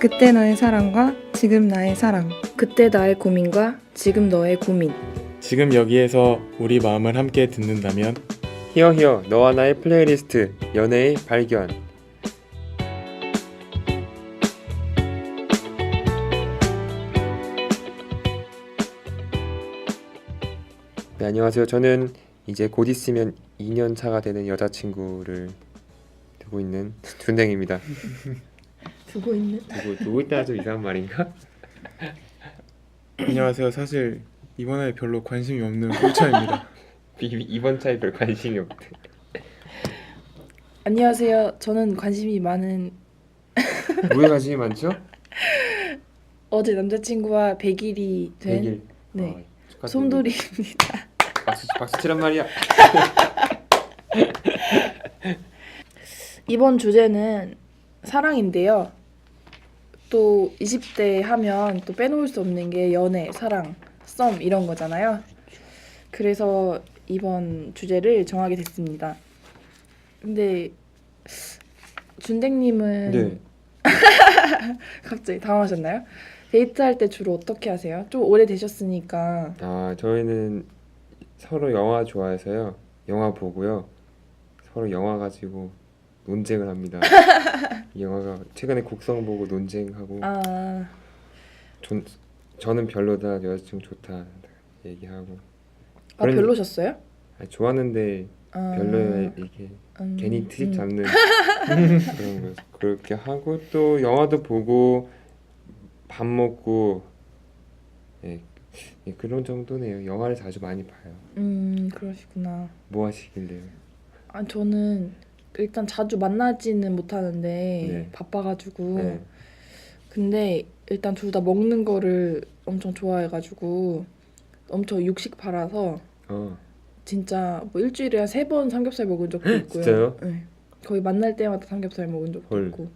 그때 너의 사랑과 지금 나의 사랑. 그때 나의 고민과 지금 너의 고민. 지금 여기에서 우리 마음을 함께 듣는다면 히어 히어 너와 나의 플레이리스트 연애의 발견 네 안녕하세요 저는 이제 곧 있으면 2년 차가 되는 여자친구를 두고 있는 준댕입니다 두고 있는. 두고 두고 있다 좀 이상한 말인가? 안녕하세요. 사실 이번에 별로 관심이 없는 꿀차입니다. 이- 이번 차에 별 관심이 없대 안녕하세요. 저는 관심이 많은 뭐에 관심이 많죠? 어제 남자친구와 100일이 된 100일 네. 아, 축하드립니다. 솜돌이입니다. 박수, 박수 치란 말이야 이번 주제는 사랑인데요. 또 20대 하면 또 빼놓을 수 없는 게 연애, 사랑, 썸 이런 거잖아요. 그래서 이번 주제를 정하게 됐습니다. 근데 준댕님은 네 갑자기 당황하셨나요? 데이트할 때 주로 어떻게 하세요? 좀 오래 되셨으니까 아, 저희는 서로 영화 좋아해서요. 영화 보고요. 서로 영화 가지고 논쟁을 합니다. 이 영화가 최근에 곡성 보고 논쟁하고 아 전, 저는 별로다, 여자친구 좋다 얘기하고 아, 그런- 별로셨어요? 아니, 좋았는데 아, 별로야 이게 음, 괜히 트집 음. 잡는 그런 거 그렇게 하고 또 영화도 보고 밥 먹고 예, 예, 그런 정도네요. 영화를 자주 많이 봐요. 음 그러시구나. 뭐 하시길래요? 아 저는 일단 자주 만나지는 못하는데 네. 바빠가지고 네. 근데 일단 둘 다 먹는 거를 엄청 좋아해가지고 엄청 육식 팔아서 어. 진짜 뭐 일주일에 한 세 번 삼겹살 먹은 적도 있고요. 진짜요? 네. 거의 만날 때마다 삼겹살 먹은 적도 헐. 있고.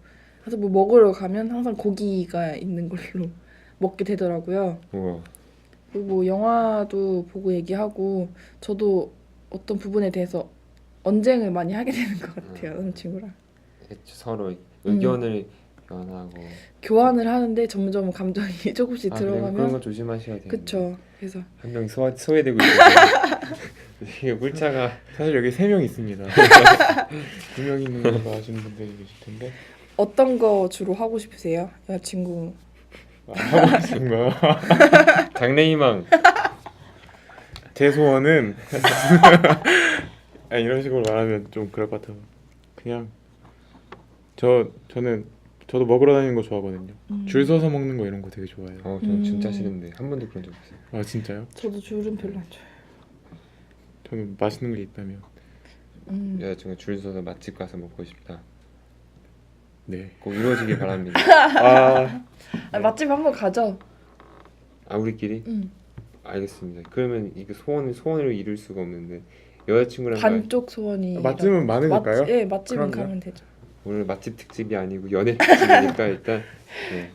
그래서 뭐 먹으러 가면 항상 고기가 있는 걸로 먹게 되더라고요. 우와. 그리고 뭐 영화도 보고 얘기하고 저도 어떤 부분에 대해서 언쟁을 많이 하게 되는 것 같아요 음. 남자친구랑 서로 의견을 교환하고 교환을 하는데 점점 감정이 조금씩 아, 그래요? 그런 들어가면 건 조심하셔야 돼요. 그쵸 그래서 한 명이 소화, 소외되고 있어요. 이게 물차가 사실 여기 세 명 있습니다. 두 명 있는 거 아시는 분들이 계실 텐데 어떤 거 주로 하고 싶으세요 여자친구 아, 하고 싶은 거요. 장래희망. 제 소원은 아, 이런 식으로 말하면 좀 그럴 것 같아서 그냥 저 저는 저도 먹으러 다니는 거 좋아하거든요. 음. 줄 서서 먹는 거 이런 거 되게 좋아해요. 어, 저는 진짜 음. 싫은데 한 번도 그런 적 없어요. 아 진짜요? 저도 줄은 별로 안 좋아해요 저는 맛있는 게 있다면 음. 여자친구 줄 서서 맛집 가서 먹고 싶다. 네. 꼭 이루어지길 바랍니다. 아 아, 맛집 한번 가죠 아 우리끼리 음. 알겠습니다. 그러면 이게 소원을 소원으로 이룰 수가 없는데 여자친구랑 가- 반쪽 소원이 맛집은 많으니까요. 맛, 예 맛집은 그럼요. 가면 되죠 오늘 맛집 특집이 아니고 연애 특집이니까 일단 네.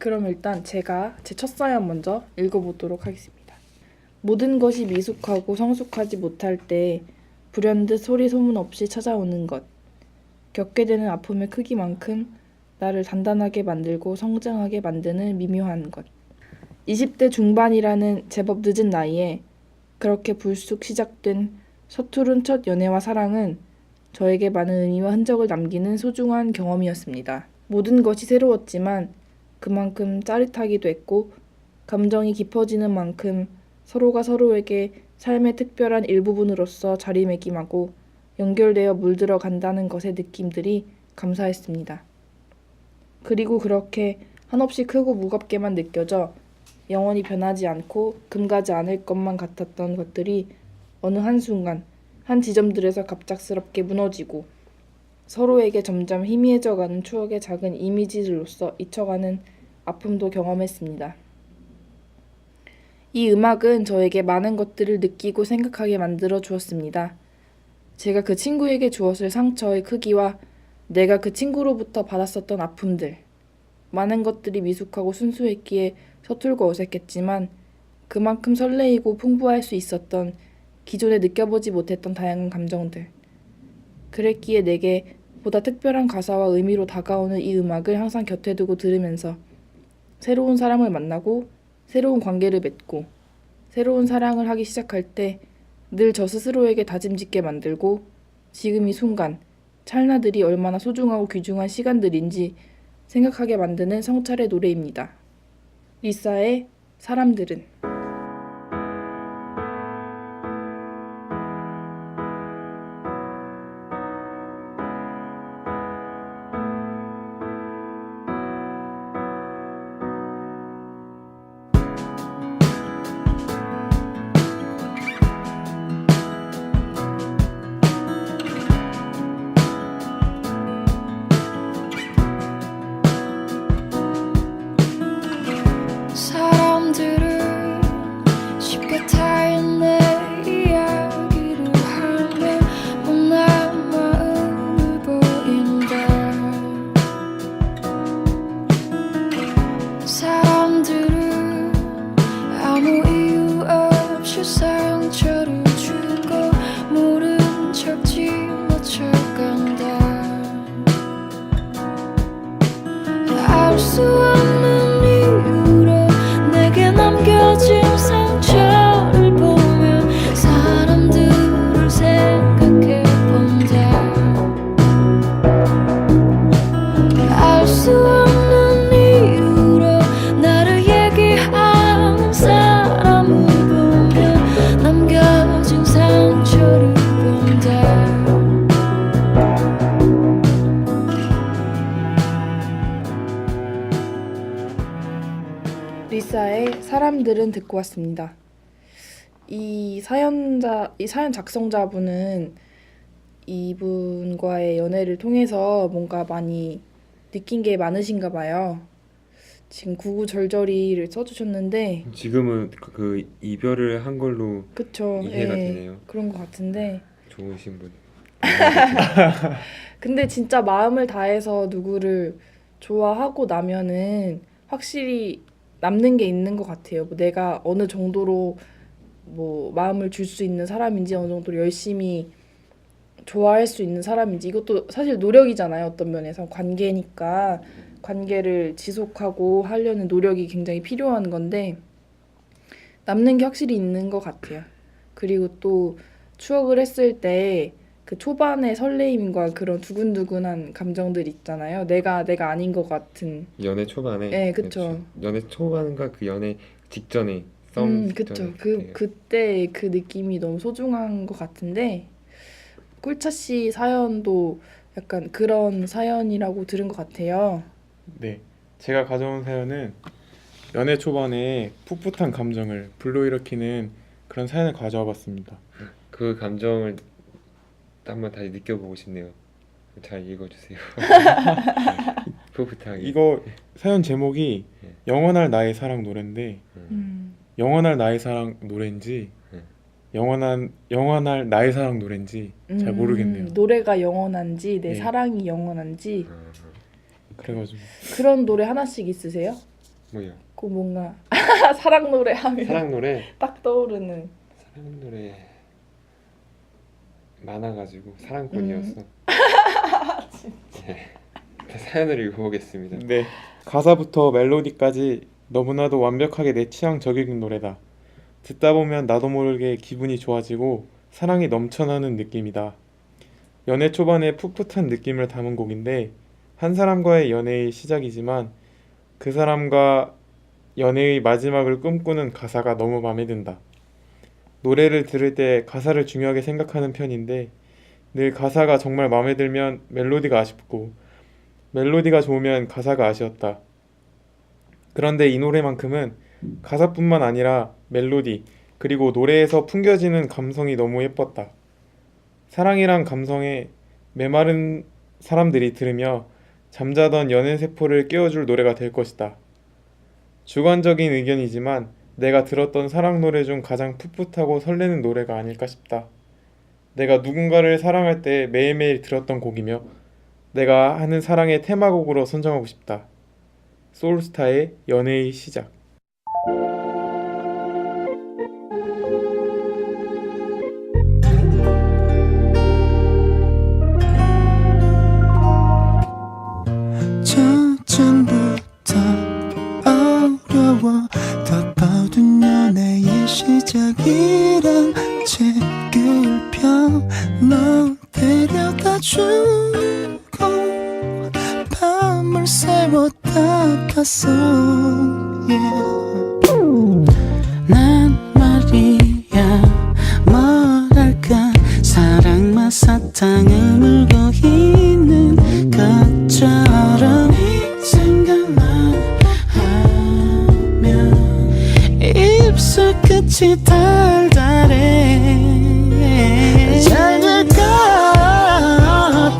그럼 일단 제가 제 첫 사연 먼저 읽어보도록 하겠습니다. 모든 것이 미숙하고 성숙하지 못할 때 불현듯 소리 소문 없이 찾아오는 것. 겪게 되는 아픔의 크기만큼 나를 단단하게 만들고 성장하게 만드는 미묘한 것. 20대 중반이라는 제법 늦은 나이에 그렇게 불쑥 시작된 서투른 첫 연애와 사랑은 저에게 많은 의미와 흔적을 남기는 소중한 경험이었습니다. 모든 것이 새로웠지만 그만큼 짜릿하기도 했고 감정이 깊어지는 만큼 서로가 서로에게 삶의 특별한 일부분으로서 자리매김하고 연결되어 물들어 간다는 것의 느낌들이 감사했습니다. 그리고 그렇게 한없이 크고 무겁게만 느껴져 영원히 변하지 않고 금가지 않을 것만 같았던 것들이 어느 한순간 한 지점들에서 갑작스럽게 무너지고 서로에게 점점 희미해져가는 추억의 작은 이미지들로서 잊혀가는 아픔도 경험했습니다. 이 음악은 저에게 많은 것들을 느끼고 생각하게 만들어 주었습니다. 제가 그 친구에게 주었을 상처의 크기와 내가 그 친구로부터 받았었던 아픔들. 많은 것들이 미숙하고 순수했기에 서툴고 어색했지만 그만큼 설레이고 풍부할 수 있었던 기존에 느껴보지 못했던 다양한 감정들. 그랬기에 내게 보다 특별한 가사와 의미로 다가오는 이 음악을 항상 곁에 두고 들으면서 새로운 사람을 만나고 새로운 관계를 맺고 새로운 사랑을 하기 시작할 때 늘 저 스스로에게 다짐짓게 만들고 지금 이 순간 찰나들이 얼마나 소중하고 귀중한 시간들인지 생각하게 만드는 성찰의 노래입니다. 리사의 사람들은 리사의 사람들은 듣고 왔습니다. 이 사연자, 이 사연 작성자분은 이분과의 연애를 통해서 뭔가 많이 느낀 게 많으신가 봐요. 지금 구구절절히를 써주셨는데, 지금은 그- 그 이별을 한 걸로 그쵸? 이해가 예, 되네요. 그런 것 같은데, 좋으신 분. 근데 진짜 마음을 다해서 누구를 좋아하고 나면은 확실히 남는 게 있는 것 같아요. 뭐 내가 어느 정도로 뭐 마음을 줄 수 있는 사람인지 어느 정도로 열심히 좋아할 수 있는 사람인지 이것도 사실 노력이잖아요. 어떤 면에서 관계니까 관계를 지속하고 하려는 노력이 굉장히 필요한 건데 남는 게 확실히 있는 것 같아요. 그리고 또 추억을 했을 때 그 초반의 설레임과 그런 두근두근한 감정들 있잖아요. 내가 내가 아닌 것 같은. 연애 초반에. 네, 그쵸. 그렇죠. 연애 초반과 그 연애 직전에 썸 음, 직전에 그쵸. 그 그때가 그때 그 느낌이 너무 소중한 것 같은데 꿀차 씨 사연도 약간 그런 사연이라고 들은 것 같아요. 네, 제가 가져온 사연은 연애 초반에 풋풋한 감정을 불러일으키는 그런 사연을 가져와 봤습니다. 그 감정을 한번 다시 느껴보고 싶네요. 잘 읽어주세요. 풋풋하게. 이거 사연 제목이 네. 영원할 나의 사랑 노래인데 음. 음. 영원할 나의 사랑 노래인지 네. 영원한 영원할 나의 사랑 노래인지 잘 음, 모르겠네요. 노래가 영원한지 내 네. 사랑이 영원한지 아, 그래가지고 그런 노래 하나씩 있으세요? 뭐야? 그 뭔가 사랑 노래 하면 사랑 노래. 딱 떠오르는 사랑 노래 많아가지고 사랑꾼이었어. 네. 사연을 읽어보겠습니다. 네 가사부터 멜로디까지 너무나도 완벽하게 내 취향 저격인 노래다. 듣다 보면 나도 모르게 기분이 좋아지고 사랑이 넘쳐나는 느낌이다. 연애 초반에 풋풋한 느낌을 담은 곡인데 한 사람과의 연애의 시작이지만 그 사람과 연애의 마지막을 꿈꾸는 가사가 너무 마음에 든다. 노래를 들을 때 가사를 중요하게 생각하는 편인데 늘 가사가 정말 마음에 들면 멜로디가 아쉽고 멜로디가 좋으면 가사가 아쉬웠다. 그런데 이 노래만큼은 가사뿐만 아니라 멜로디, 그리고 노래에서 풍겨지는 감성이 너무 예뻤다. 사랑이란 감성에 메마른 사람들이 들으며 잠자던 연애 세포를 깨워줄 노래가 될 것이다. 주관적인 의견이지만 내가 들었던 사랑 노래 중 가장 풋풋하고 설레는 노래가 아닐까 싶다. 내가 누군가를 사랑할 때 매일매일 들었던 곡이며 내가 하는 사랑의 테마곡으로 선정하고 싶다. 소울스타의 연애의 시작. 끝이 달달해. 잘될것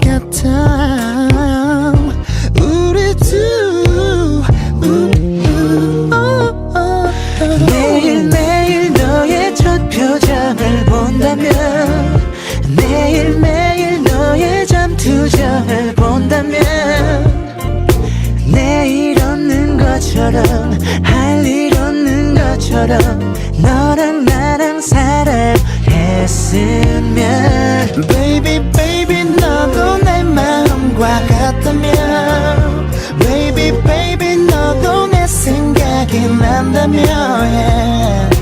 같아 우리 두 매일매일 너의 첫 표정을 본다면 매일매일 너의 잠투정을 본다면 내일 없는 것처럼 할일 없는 것 처럼 너랑 나랑 사랑했으면 Baby baby 너도 내 마음과 같다면 Baby baby 너도 내 생각이 난다면 yeah.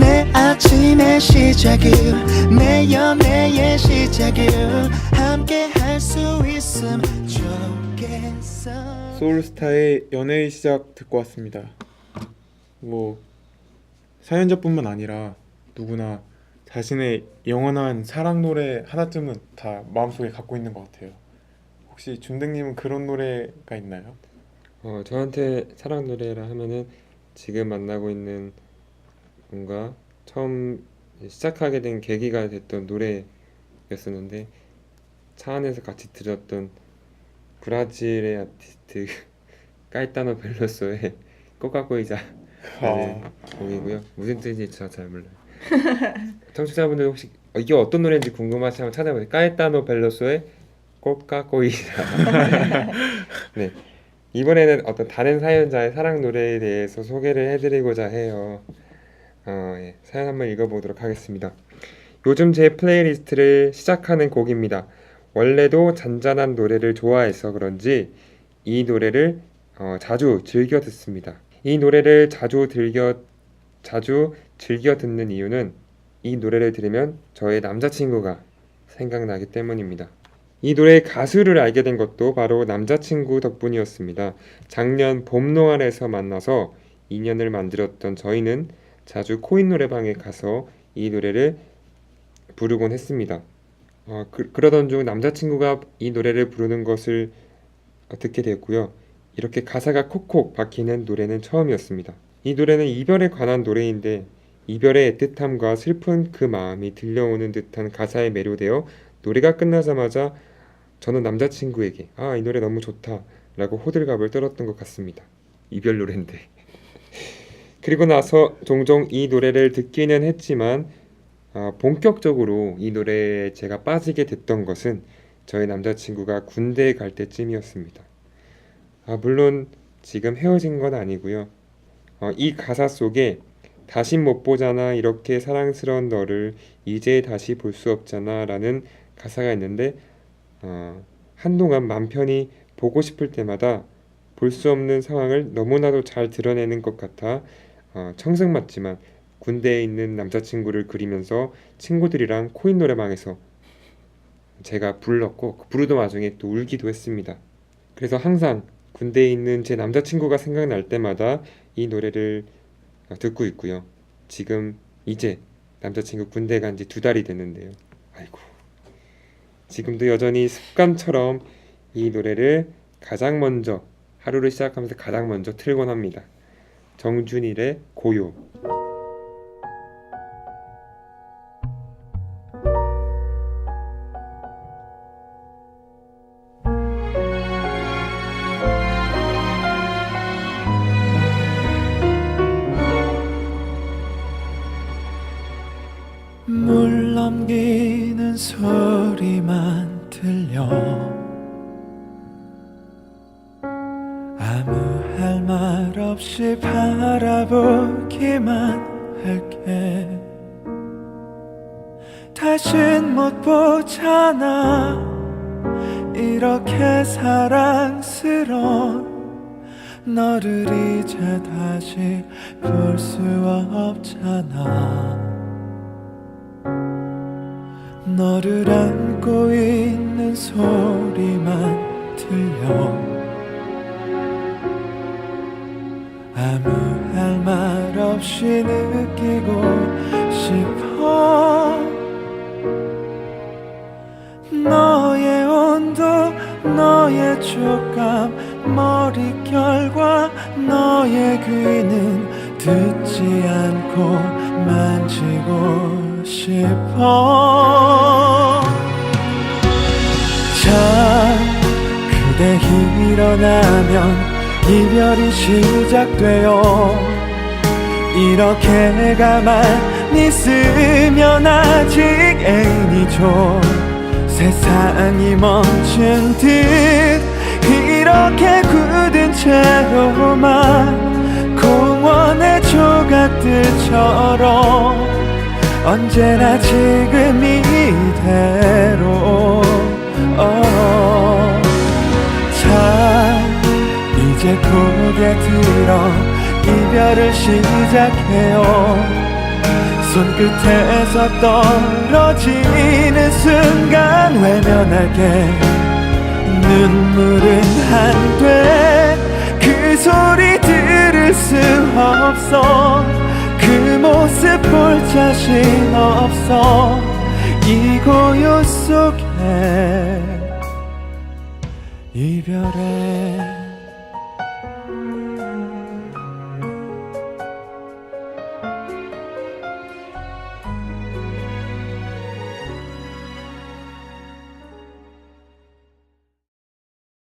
내 아침의 시작을 내 연애의 시작을 함께 할 수 있음 좋겠어 소울스타의 연애의 시작 듣고 왔습니다. 뭐 사연자뿐만 아니라 누구나 자신의 영원한 사랑 노래 하나쯤은 다 마음속에 갖고 있는 것 같아요. 혹시 준댕님은 그런 노래가 있나요? 어, 저한테 사랑 노래라 하면은 지금 만나고 있는 뭔가 처음 시작하게 된 계기가 됐던 노래였었는데 차 안에서 같이 들었던 브라질의 아티스트 까이타노 벨로소의 꼬까꼬이자 라는 곡이고요. 무슨 뜻인지 저잘 몰라요. 청취자분들 혹시 어, 이게 어떤 노래인지 궁금하시면 찾아보세요. 까이타노 벨로소의 꼬까꼬이자. 네. 이번에는 어떤 다른 사연자의 사랑 노래에 대해서 소개를 해드리고자 해요. 어, 예. 사연 한번 읽어보도록 하겠습니다. 요즘 제 플레이리스트를 시작하는 곡입니다. 원래도 잔잔한 노래를 좋아해서 그런지 이 노래를 어, 자주 즐겨 듣습니다. 이 노래를 자주 즐겨 자주 즐겨 듣는 이유는 이 노래를 들으면 저의 남자친구가 생각나기 때문입니다. 이 노래의 가수를 알게 된 것도 바로 남자친구 덕분이었습니다. 작년 봄노을에서 만나서 인연을 만들었던 저희는 자주 코인 노래방에 가서 이 노래를 부르곤 했습니다. 어, 그, 그러던 중 남자친구가 이 노래를 부르는 것을 듣게 됐고요. 이렇게 가사가 콕콕 박히는 노래는 처음이었습니다. 이 노래는 이별에 관한 노래인데 이별의 애틋함과 슬픈 그 마음이 들려오는 듯한 가사에 매료되어 노래가 끝나자마자 저는 남자친구에게 아 이 노래 너무 좋다 라고 호들갑을 떨었던 것 같습니다. 이별 노래인데. 그리고 나서 종종 이 노래를 듣기는 했지만 아, 본격적으로 이 노래에 제가 빠지게 됐던 것은 저희 남자친구가 군대에 갈 때쯤이었습니다. 아, 물론 지금 헤어진 건 아니고요. 어, 이 가사 속에 다시 못 보잖아 이렇게 사랑스러운 너를 이제 다시 볼 수 없잖아 라는 가사가 있는데 어, 한동안 맘 편히 보고 싶을 때마다 볼 수 없는 상황을 너무나도 잘 드러내는 것 같아 어, 청승 맞지만 군대에 있는 남자친구를 그리면서 친구들이랑 코인 노래방에서 제가 불렀고 그 부르던 와중에 또 울기도 했습니다. 그래서 항상 군대에 있는 제 남자친구가 생각날 때마다 이 노래를 어, 듣고 있고요. 지금 이제 남자친구 군대 간 지 두 달이 됐는데요. 아이고. 지금도 여전히 습관처럼 이 노래를 가장 먼저 하루를 시작하면서 가장 먼저 틀곤 합니다. 정준일의 고요. 다신 못 보잖아. 이렇게 사랑스러운 너를 이제 다시 볼 수 없잖아. 너를 안고 있는 소리만 들려. 아무 할 말 없이 느끼고 싶어. 너의 온도 너의 촉감 머릿결과 너의 귀는 듣지 않고 만지고 싶어. 자 그대 일어나면 이별이 시작돼요 이렇게 가만히 있으면 아직 애인이죠 세상이 멈춘 듯 이렇게 굳은 채로만 공원의 조각들처럼 언제나 지금 이대로 어. 자 이제 고개 들어 이별을 시작해요. 손끝에서 떨어지는 순간 외면할게. 눈물은 한돼 그 소리 들을 수 없어. 그 모습 볼 자신 없어. 이 고요 속에 이별의